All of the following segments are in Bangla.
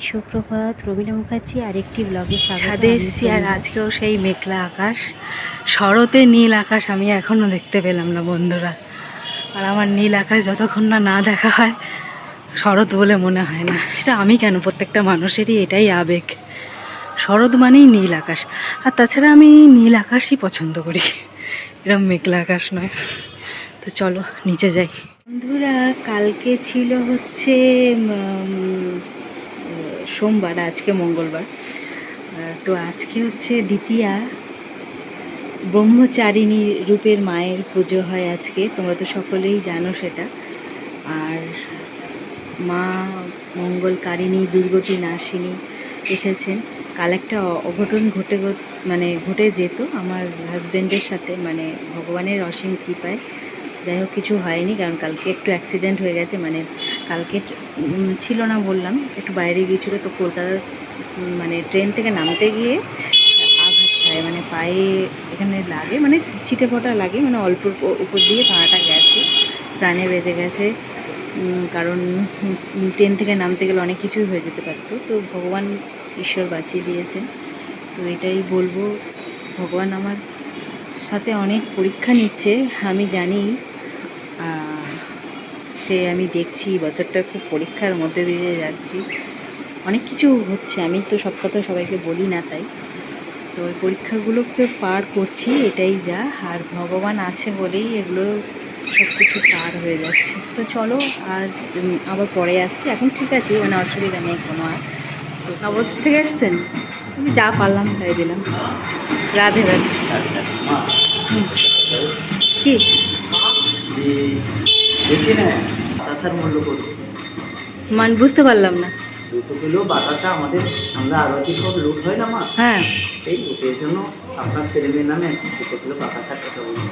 সুপ্রভাত রবিনা মুখার্জি আরেকটি ব্লগে স্বাগত ছাদে এসছি আর আজকেও সেই মেঘলা আকাশ শরতে নীল আকাশ আমি এখনও দেখতে পেলাম না বন্ধুরা। আর আমার নীল আকাশ যতক্ষণ না না দেখা হয় শরৎ বলে মনে হয় না। এটা আমি কেন? প্রত্যেকটা মানুষেরই এটাই আবেগ। শরৎ মানেই নীল আকাশ। আর তাছাড়া আমি নীল আকাশই পছন্দ করি। এরকম মেঘলা আকাশ নয়। তো চলো নিচে যাই। বন্ধুরা কালকে ছিল হচ্ছে সোমবার, আজকে মঙ্গলবার। তো আজকে হচ্ছে দ্বিতীয়া ব্রহ্মচারিণী রূপের মায়ের পুজো হয় আজকে, তোমরা তো সকলেই জানো সেটা। আর মা মঙ্গলকারিণী দুর্গতি নাশিনী এসেছেন। কাল একটা অঘটন ঘটে মানে ঘটে যেত আমার হাজব্যান্ডের সাথে মানে ভগবানের অসীম কৃপায়। যাই হোক, কিছু হয়নি, কারণ কালকে একটু অ্যাক্সিডেন্ট হয়ে গেছে মানে কালকে ছিল না বললাম, একটু বাইরে গিয়েছিল তো কলকাতার মানে ট্রেন থেকে নামতে গিয়ে আঘাত খায় মানে পায়ে এখানে লাগে মানে ছিটে ফোটা লাগে মানে অল্প উপর দিয়ে পাটা গেছে, প্রাণে বেঁধে গেছে কারণ ট্রেন থেকে নামতে গেলে অনেক কিছুই হয়ে যেতে পারতো, তো ভগবান ঈশ্বর বাঁচিয়ে দিয়েছেন, তো এটাই বলব, ভগবান আমার সাথে অনেক পরীক্ষা নিচ্ছে, আমি জানি সে আমি দেখছি বছরটা খুব পরীক্ষার মধ্যে দিয়ে যাচ্ছি। অনেক কিছু হচ্ছে, আমি তো সব কথা সবাইকে বলি না তাই। তো ওই পরীক্ষাগুলোকে পার করছি, এটাই যা। আর ভগবান আছে বলেই এগুলো সব কিছু পার হয়ে যাচ্ছে। তো চলো, আর আবার পরে আসছি। এখন ঠিক আছে মানে অসুবিধা নেই কোনো আর। নবদ থেকে এসছেন? আমি যা পারলাম তাই দিলাম। রাধে রাধে। কি? বাতাসার মূল্য কত? মান বুঝতে পারলাম না। দুটো কিলো বাতাসা আমাদের আমরা আরতি সব লুট হয় না মা? হ্যাঁ। সেই লুটের জন্য আপনার ছেলেমেয়ের নামে দুটো কিলো বাতাসার কথা বলছি।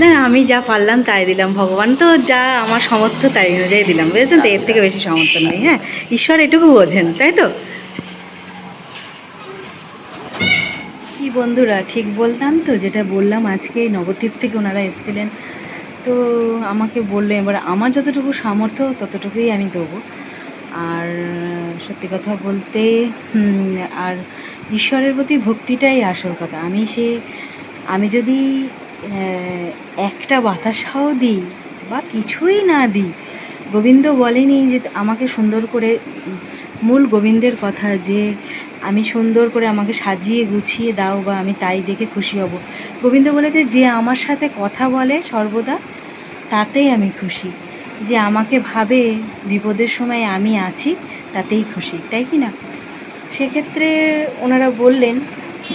না আমি যা পারলাম তাই দিলাম ভগবান তো যা আমার সামর্থ্য তাই অনুযায়ী দিলাম বুঝেছেন তো? এর থেকে বেশি সামর্থ্য নেই হ্যাঁ? ঈশ্বর এটুকু বোঝেন তাই তো? কি বন্ধুরা ঠিক বলতাম তো যেটা বললাম আজকে নবদ্বীপ থেকে ওনারা এসেছিলেন তো আমাকে বলল, এবার আমার যতটুকু সামর্থ্য, ততটুকুই আমি দেবো। আর সত্যি কথা বলতে আর ঈশ্বরের প্রতি ভক্তিটাই আসল কথা। আমি সে, আমি যদি একটা বাতাসাও দিই বা কিছুই না দিই, গোবিন্দ বলেনি যে আমাকে সুন্দর করে, মূল গোবিন্দের কথা যে আমি সুন্দর করে আমাকে সাজিয়ে গুছিয়ে দাও বা আমি তাই দেখে খুশি হব। গোবিন্দ বলেছে, যে আমার সাথে কথা বলে সর্বদা তাতেই আমি খুশি। যে আমাকে ভাবে বিপদের সময় আমি আছি, তাতেই খুশি, তাই কি না? সেক্ষেত্রে ওনারা বললেন,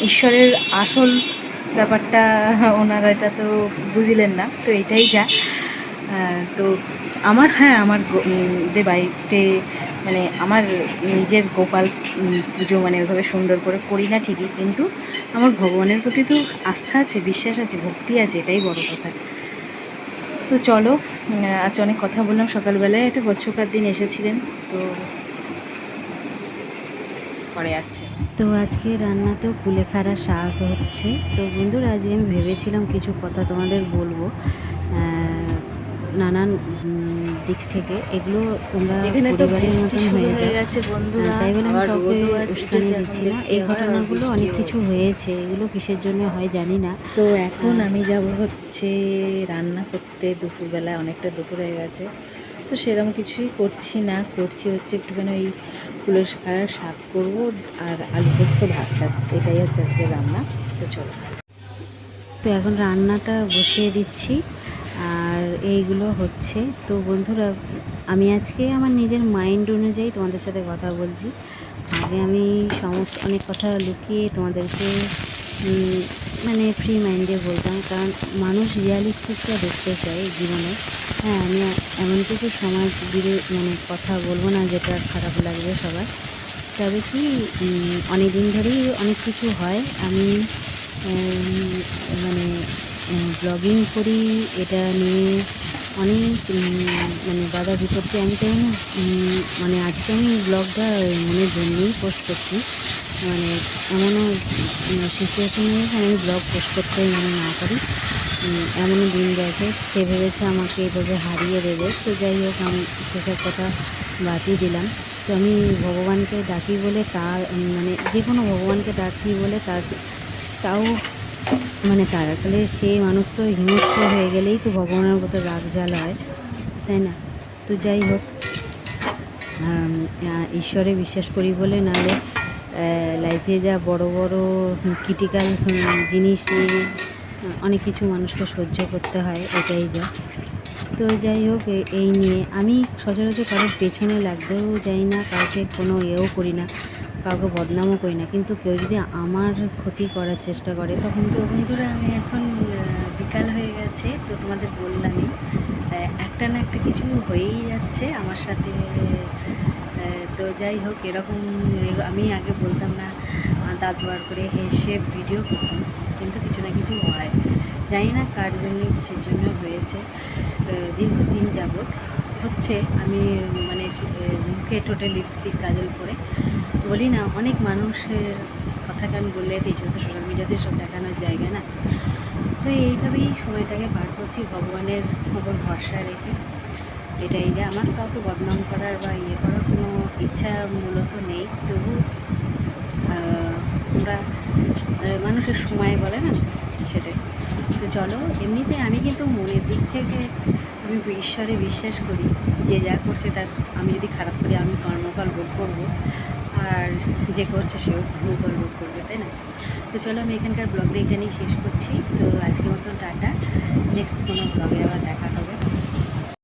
ঈশ্বরের আসল ব্যাপারটা ওনারা এটা তো বুঝলেন না, তো এটাই যা। তো আমার হ্যাঁ আমার বাড়িতে মানে আমার নিজের গোপাল পুজো মানে ওইভাবে সুন্দর করে করি না ঠিকই, কিন্তু আমার ভগবানের প্রতি তো আস্থা আছে, বিশ্বাস আছে, ভক্তি আছে, এটাই বড় কথা। তো চলো আজ অনেক কথা বললাম সকালবেলায়, একটা বছরকার দিন এসেছিলেন, তো পরে আসছে। তো আজকে রান্নাতেও কুলেখাড়া শাক হচ্ছে। তো বন্ধুরা আজকে আমি ভেবেছিলাম কিছু কথা তোমাদের বলব। নানান দিক থেকে। এগুলো তোমরা এখানে তো বৃষ্টি শুরু হয়ে হয়ে গেছে বন্ধুরা। তাই বলে আমি কাউকে উস্কানি দিচ্ছি না। এই ঘটনাগুলো অনেক কিছু হয়েছে এগুলো কিসের জন্য হয় জানি না। তো এখন হ্যাঁ। আমি যাব হচ্ছে রান্না করতে দুপুরবেলা অনেকটা দুপুর হয়ে গেছে। তো সেরকম কিছুই করছি না করছি হচ্ছে একটুখানি ওই ফুলের খাড়ার শাক করব আর আলু পোস্ত ভাত খাচ্ছি এটাই হচ্ছে আজকে রান্না। তো চলো। তো এখন রান্নাটা বসিয়ে দিচ্ছি। এইগুলো হচ্ছে। তো বন্ধুরা, আমি আজকে আমার নিজের মাইন্ড অনুযায়ী তোমাদের সাথে কথা বলছি। আগে আমি সমস্ত, অনেক কথা লুকিয়ে তোমাদেরকে মানে ফ্রি মাইন্ডে বলতাম। কারণ মানুষ রিয়ালিস্টিকটা দেখতে চায় জীবনে। হ্যাঁ আমি এমন কিছু সমাজ বিরো মানে কথা বলব না যেটা খারাপ লাগবে সবার। তবে কি অনেক দিন ধরেই অনেক কিছু হয়। আমি ব্লগিং করি, এটা নিয়ে অনেক মানে বাধা বিপত্তি আমি চাই না। মানে আজকে আমি ব্লগটা মনের জন্যই পোস্ট করছি। মানে এমনও সিচুয়েশন হয়েছে আমি ব্লগ পোস্ট করতে মনে না করি এমনও দিন গেছে, সে ভেবেছে আমাকে এভাবে হারিয়ে দেবে। তো যাই হোক, আমি সেসব কথা বাদই দিলাম। তো আমি ভগবানকে ডাকি বলে তার মানে যে কোনো ভগবানকে ডাকি বলে তার, তাও মানে তারা তাহলে সেই মানুষ তো হিংস্র হয়ে গেলেই তো ভগবানের মতো রাগ জ্বালা হয়, তাই না? তো যাই হোক ঈশ্বরে বিশ্বাস করি বলে নাহলে লাইফে যা বড় বড় ক্রিটিক্যাল জিনিস নিয়ে অনেক কিছু মানুষকে সহ্য করতে হয়, এটাই যা। তো যাই হোক এই নিয়ে আমি সচরাচর কারোর পেছনে লাগতেও যাই না, কাউকে কোনো এও করি না। কাউকে বদনামও করি না। কিন্তু কেউ যদি আমার ক্ষতি করার চেষ্টা করে, তখন তো বন্ধুরা আমি এখন বিকাল হয়ে গেছে, তো তোমাদের বললামই একটা না একটা কিছু হয়েই যাচ্ছে আমার সাথে তো যাই হোক, এরকম আমি আগে বলতাম না দাঁত বার করে হেসে ভিডিও করতাম, কিন্তু কিছু না কিছু হয়। জানি না কার জন্য কিসের জন্য হয়েছে দীর্ঘদিন যাবৎ। হচ্ছে, আমি মানে মুখে ঠোঁটে লিপস্টিক কাজল করে বলি না, অনেক মানুষের কথা কান বললে এইসব তো সোশ্যাল মিডিয়াতে সব দেখানোর জায়গা না। তো এইভাবেই সময়টাকে পার করছি, ভগবানের ওপর ভরসা রেখে। এটাই যে আমার কাউকে বদনাম করার বা ইয়ে করার কোনো ইচ্ছা মূলত নেই। তবু আমরা মানুষের সময় বলে না, সেটাই। তো চলো, এমনিতে আমি কিন্তু মনের দিক থেকে আমি ঈশ্বরে বিশ্বাস করি যে যা করছে তার, আমি যদি খারাপ করি, আমি কর্মফল ভোগ করব। আর যে করছে সেও কর্মফল ভোগ করবে, তাই না? তো চলো আমি এখানকার ব্লগটা এখানেই শেষ করছি। তো আজকের মতন টাটা। নেক্সট কোনো ব্লগে আবার দেখা হবে।